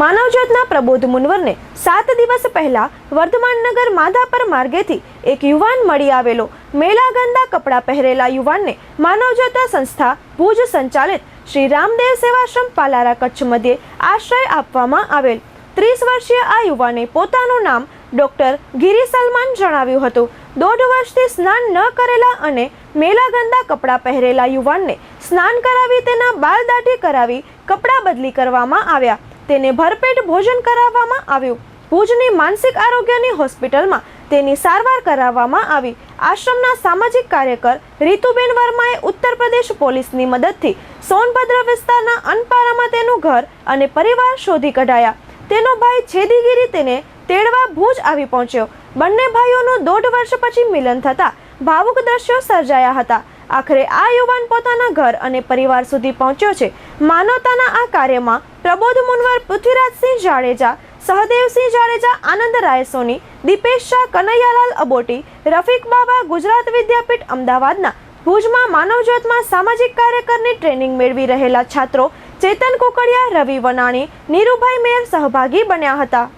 માનવજ્યોતના પ્રબોધ મુનવરને સાત દિવસ પહેલા વર્ધમાનનગર માધાપર માર્ગેથી એક યુવાન મળી આવેલો મેલા ગંદા કપડાં પહેરેલા યુવાનને માનવજ્યોત સંસ્થા ભુજ સંચાલિત શ્રી રામદેવ સેવાશ્રમ પાલારા કચ્છ મધ્યે આશ્રય આપવામાં આવેલ. ત્રીસ વર્ષીય આ યુવાને પોતાનું નામ ડોક્ટર ગિરી સલમાન જણાવ્યું હતું. દોઢ વર્ષથી સ્નાન ન કરેલા અને મેલા ગંદા કપડાં પહેરેલા યુવાનને સ્નાન કરાવી તેના બાલ દાઢી કરાવી કપડાં બદલી કરવામાં આવ્યા. તેને ભરપેટ ભોજન કરાવવામાં આવ્યું. ભુજની માનસિક આરોગ્યની હોસ્પિટલમાં તેની સારવાર કરાવવામાં આવી. આશ્રમના સામાજિક કાર્યકર રીતુબેન વર્માએ ઉત્તર પ્રદેશ પોલીસની મદદથી સોનભદ્ર વિસ્તારના અનપારામાં તેનું ઘર અને પરિવાર શોધી કઢાયા. તેનો ભાઈ છેદીગીરી તેને તેડવા ભુજ આવી પહોંચ્યો. બંને ભાઈઓનું દોઢ વર્ષ પછી મિલન થતા ભાવુક દ્રશ્યો સર્જાયા હતા. આખરે આ યુવાન પોતાના ઘર અને પરિવાર સુધી પહોંચ્યો છે. માનવતાના આ કાર્યમાં પ્રબોધ મુનવર પૃથ્વીરાજસિંહ જાડેજા, સહદેવસિંહ જાડેજા, આનંદ રાય સોની, દીપેશ શાહ, કનૈયાલાલ અબોટી, રફીક બાબા, ગુજરાત વિદ્યાપીઠ, અમદાવાદના ભુજમાં માનવજ્યોતમાં સામાજિક કાર્યકરની ટ્રેનિંગ મેળવી રહેલા છાત્રો ચેતન કુકડિયા, રવિ વનાણી, નીરુભાઈ મેર સહભાગી બન્યા હતા.